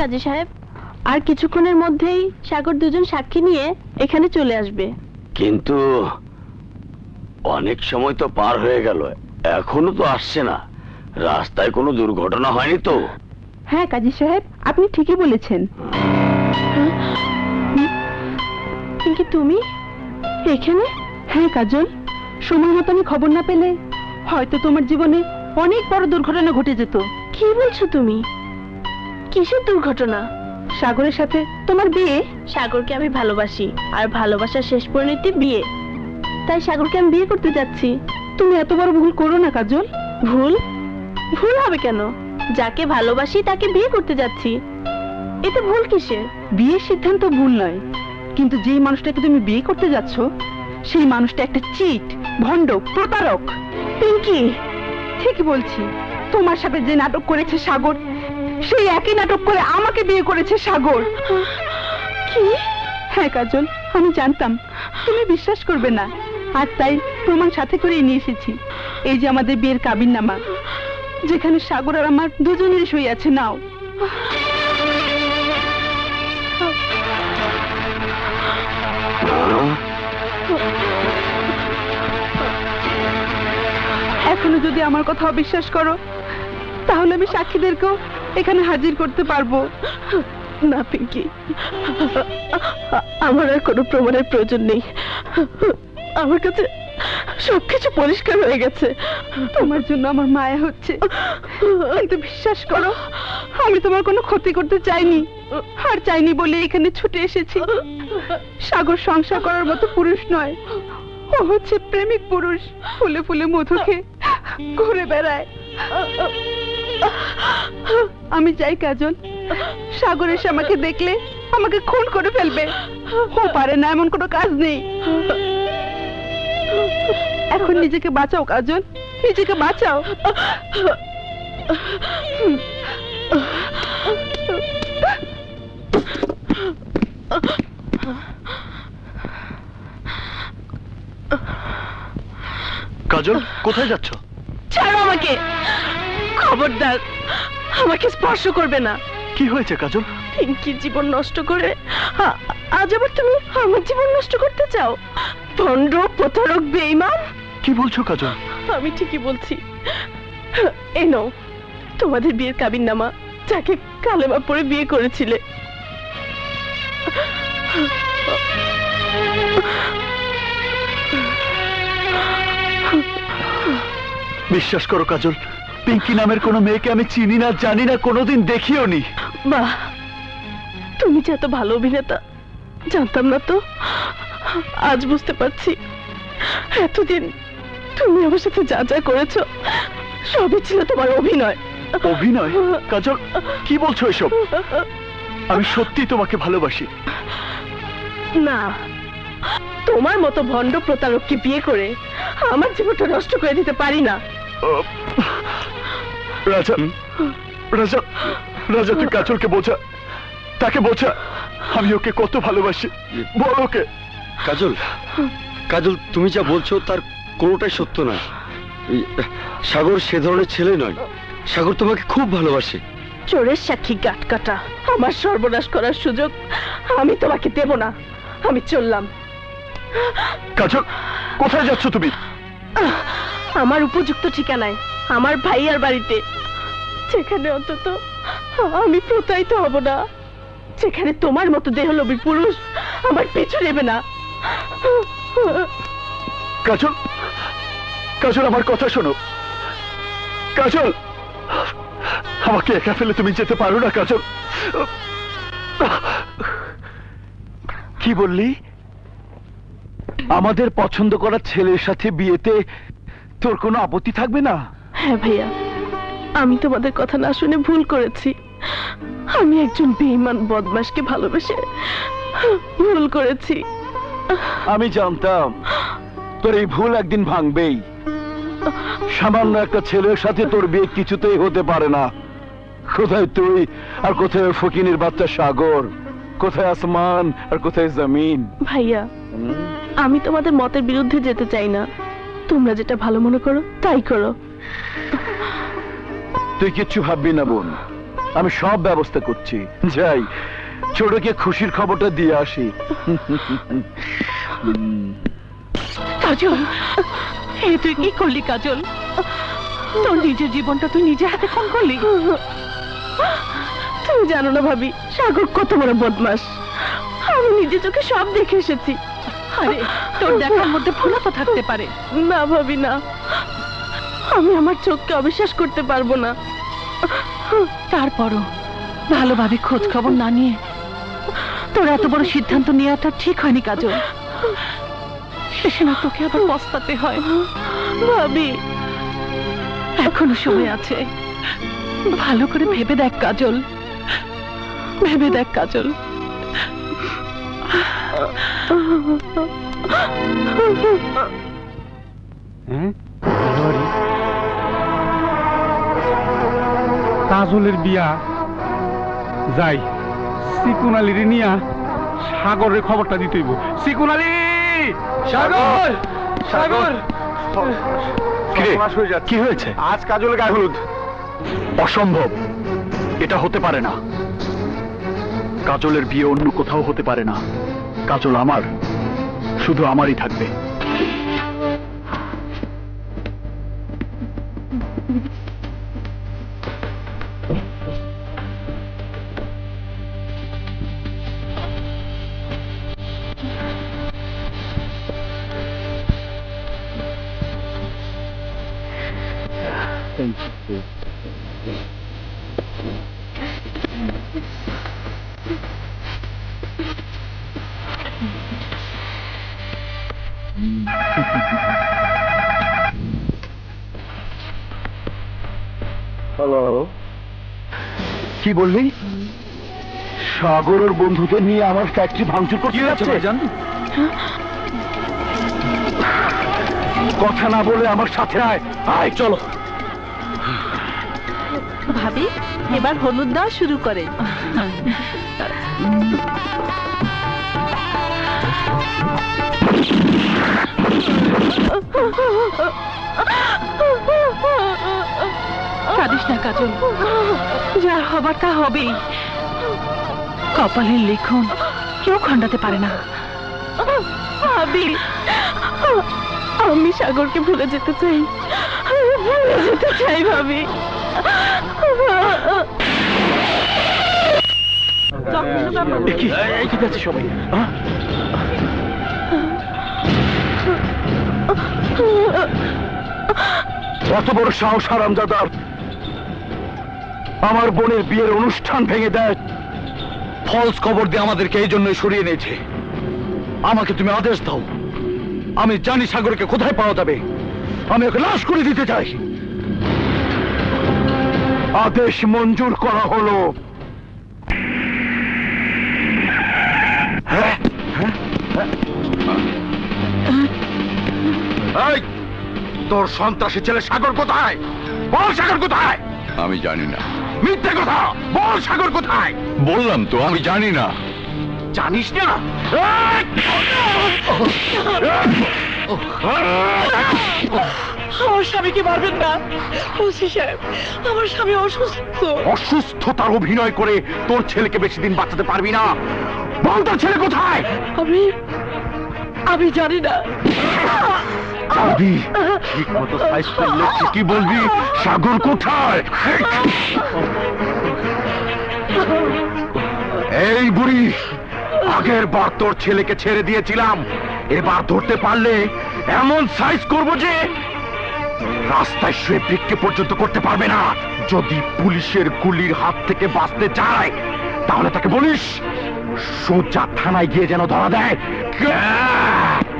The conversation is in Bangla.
কাজী সাহেব আর কিছুক্ষণের মধ্যেই সাগর দুজন সাক্ষী নিয়ে এখানে চলে আসবে। কিন্তু অনেক সময় তো পার হয়ে গেল এখনও তো আসছে না। রাস্তায় কোনো দুর্ঘটনা হয়নি তো? হ্যাঁ কাজী সাহেব আপনি ঠিকই বলেছেন। কিন্তু তুমি? এখানে? হ্যাঁ কাজল। সময় মতো আমি খবর না পেলে হয়তো তোমার জীবনে অনেক বড় দুর্ঘটনা ঘটে যেত। কি বলছো তুমি? কিসের দুর্ঘটনা? সাগরের সাথে তোমার বিয়ে? সাগরকে আমি ভালোবাসি আর ভালোবাসার শেষ পরিণতি বিয়ে। তাই সাগরকে আমি বিয়ে করতে যাচ্ছি। তুমি এত বড় ভুল করো না কাজল। ভুল? ভুল হবে কেন? যাকে ভালোবাসি তাকে বিয়ে করতে যাচ্ছি। এতে ভুল কিসের? বিয়ের সিদ্ধান্ত ভুল নয়। কিন্তু যেই মানুষটাকে তুমি বিয়ে করতে যাচ্ছ সেই মানুষটা একটা চিট ভণ্ড প্রতারক। পিঙ্কি! ঠিকই বলছি। তোমার সাথে যে নাটক করেছে সাগর সেই একই নাটক করে আমাকে বিয়ে করেছে সাগর। কি? হ্যাঁ কাজল আমি জানতাম। তুমি বিশ্বাস করবে না। আর তাই তোমার সাথে করে নিয়ে এসেছি। এই যে আমাদের বিয়ের কাবিন নামা যেখানে সাগর আর আমার দুজনেরই সই আছে নাও। এখনও যদি আমার কথা অবিশ্বাস করো তাহলে আমি সাক্ষীদেরকেও এখানে হাজির করতে পারব। না, পিঙ্কি। আমার আর কোনো প্রমাণের প্রয়োজন নেই। আমার কাছে সবকিছু পরিষ্কার হয়ে গেছে। তোমার জন্য আমার মায়া হচ্ছে। কিন্তু বিশ্বাস করো, আমি তোমার কোনো ক্ষতি করতে চাইনি। আর চাইনি বলে এখানে ছুটে এসেছি। সাগর সংসার করার মতো পুরুষ নয়। ও হচ্ছে প্রেমিক পুরুষ। ফুলে ফুলে মধু খেয়ে ঘুরে বেড়ায়। আমি চাই কাজল। সাগর এসে আমাকে দেখলে আমাকে খুন করে ফেলবে। ও পারে না এমন কোনো কাজ নেই। এখন নিজেকে বাঁচাও কাজল। নিজেকে বাঁচাও। কাজল কোথায় যাচ্ছ? ছাড়ো আমাকে! খবরদার আমাকে স্পর্শ করবে না। কি হয়েছে কাজল? পিঙ্কির জীবন নষ্ট করে আ- আজ আবার তুমি আমার জীবন নষ্ট করতে চাও? ভণ্ড প্রতারক বেইমান কি বলছো কাজল? আমি ঠিকই বলছি। এই নাও তোমাদের বিয়ের কাবিন নামা যাকে কালেমা পরে বিয়ে করেছিলে। বিশ্বাস করো কাজল পিঙ্কি নামের কোনো মেয়েকে আমি চিনি না জানি না কোনোদিন দেখিও নি বাহ তুমি যে এত ভালো অভিনেতা জানতাম না তো। আজ বুঝতে পারছি। এতদিন তুমি আমার সাথে যা যা করেছ সবই ছিল তোমার অভিনয়। অভিনয়? কাজল কি বলছো এসব? আমি সত্যি তোমাকে ভালোবাসি। না তোমার মতো ভণ্ড প্রতারককে বিয়ে করে আমার জীবনটা নষ্ট করে দিতে পারি না। রাজা রাজা রাজা তুই কাজলকে বোঝা তাকে বোঝা আমি ওকে কত ভালোবাসি বল ওকে। কাজল কাজল তুমি যা বলছো তার কোনোটাই সত্য নয় এই, সাগর সে ধরনের ছেলে নয়। সাগর তোমাকে খুব ভালোবাসে। চোরের সাক্ষী গাট কাটা আমার সর্বনাশ করার সুযোগ আমি তোমাকে দেব না। আমি চললাম। কাজল কোথায় যাচ্ছ তুমি? আমার উপযুক্ত ঠিকানায়, আমার ভাইয়ার বাড়িতে। যেখানে অন্তত আমি প্রতারিত হব না। যেখানে তোমার মতো দেহলোভী পুরুষ আমার পিছু নেবে না। কাজল কাজল, আমার কথা শোনো। কাজল, আমাকে একা ফেলে তুমি যেতে পারো না, কাজল। কি বললি? আমাদের পছন্দ করা ছেলের সাথে বিয়েতে তোর কোনো আপত্তি থাকবে না? হ্যাঁ ভাইয়া আমি তোমাদের কথা না শুনে ভুল করেছি। আমি একজন বেঈমান বদমাশকে ভালোবেসে ভুল করেছি। আমি জানতাম তোর এই ভুল একদিন ভাঙবেই। সামান্য একটা ছেলের সাথে তোর বিয়ে কিছুতেই হতে পারে না। কোথায় তুই আর কোথায় ফকিনের বাচ্চা সাগর? কোথায় আসমান আর কোথায় জমিন? ভাইয়া আমি তোমাদের মতের বিরুদ্ধে যেতে চাই না। তোমরা যেটা ভালো মনে করো তাই করো। তুই কিচ্ছু ভাববি না বোন। আমি সব ব্যবস্থা করছি। যাই ছোটকে খুশির খবরটা দিয়ে আসি। কাজল এ তুই কি করলি কাজল? তোর নিজের জীবনটা তুই নিজে হাতে খুন করলি? তুমি জানো না ভাবি সাগর কত বড় বদমাস আমি নিজে চোখে সব দেখে এসেছি। আরে তোর দেখার মধ্যে তো থাকতে পারে। না ভাবি না। আমি আমার চোখকে অবিশ্বাস করতে পারব না। তারপরও ভালোভাবে খোঁজ খবর না নিয়ে তোর এত বড় সিদ্ধান্ত নেওয়াটা ঠিক হয়নি কাজল। শেষে না তোকে আবার পস্তাতে হয়। ভাবি। এখনও সময় আছে। ভালো করে ভেবে দেখ কাজল। ভেবে দেখ কাজল। কাজলের বিয়া। যাই সিকুন আলীর নিয়া সাগরের খবরটা দিতেইব সিকুন আলী! সাগর! সাগর! কি? হয়েছে? আজ কাজল গায়ে হলুদ। অসম্ভব। এটা হতে পারে না। কাজলের বিয়ে অন্য কোথাও হতে পারে না। কাজল আমার। শুধু আমারই থাকবে। কি বললি? সাগরের বন্ধুদের নিয়ে আমার ফ্যাক্টরি ভাঙচুর করতে যাচ্ছে? কথা না বলে আমার সাথে আয় আয় চলো। ভাবি এবার হলুদ দেওয়া শুরু করেন কাঁদিস না, কাজল। যা হবার তা হবেই। কপালের লিখন কেউ খণ্ডাতে পারে না। ভাবি আমি সাগরকে ভুলে যেতে চাই। ভুলে যেতে চাই, ভাবি। কি সবাই? কত বড় সাহস হারামজাদার। আমার বোনের বিয়ের অনুষ্ঠান ভেঙে দেয়। ফলস খবর দিয়ে আমাদেরকে এই জন্যই সরিয়ে নিয়েছে আমাকে তুমি আদেশ দাও। আমি জানি সাগরকে কোথায় পাওয়া যাবে। আমি ওকে লাশ করে দিতে চাই। আদেশ মঞ্জুর করা হলো। হ্যাঁ? হ্যাঁ? হ্যাঁ? তোর সন্ত্রাসী ছেলে সাগর কোথায়? বল সাগর কোথায়? আমি জানি না। মিথ্যে কথা। বল সাগর কোথায়? বললাম তো আমি জানি না। জানিস না! আমার স্বামীকে মারবেন না। ওসি সাহেব আমার স্বামী অসুস্থ। অসুস্থতার অভিনয় করে তোর ছেলেকে বেশি দিন বাঁচাতে পারবি না। বল তোর ছেলে কোথায়? আমি আমি জানি না। ঠিক মতো সাইজ করলে বলবি? সাগর কোথায়? এই বুড়ি, আগের বার তোর ছেলেকে ছেড়ে দিয়েছিলাম। এবার ধরতে পারলে এমন সাইজ করব যে রাস্তায় শুয়ে পর্যন্ত করতে পারবে না। যদি পুলিশের গুলির হাত থেকে বাঁচতে চায়, তাহলে তাকে বলিস, সোজা থানায় গিয়ে যেন ধরা দেয়।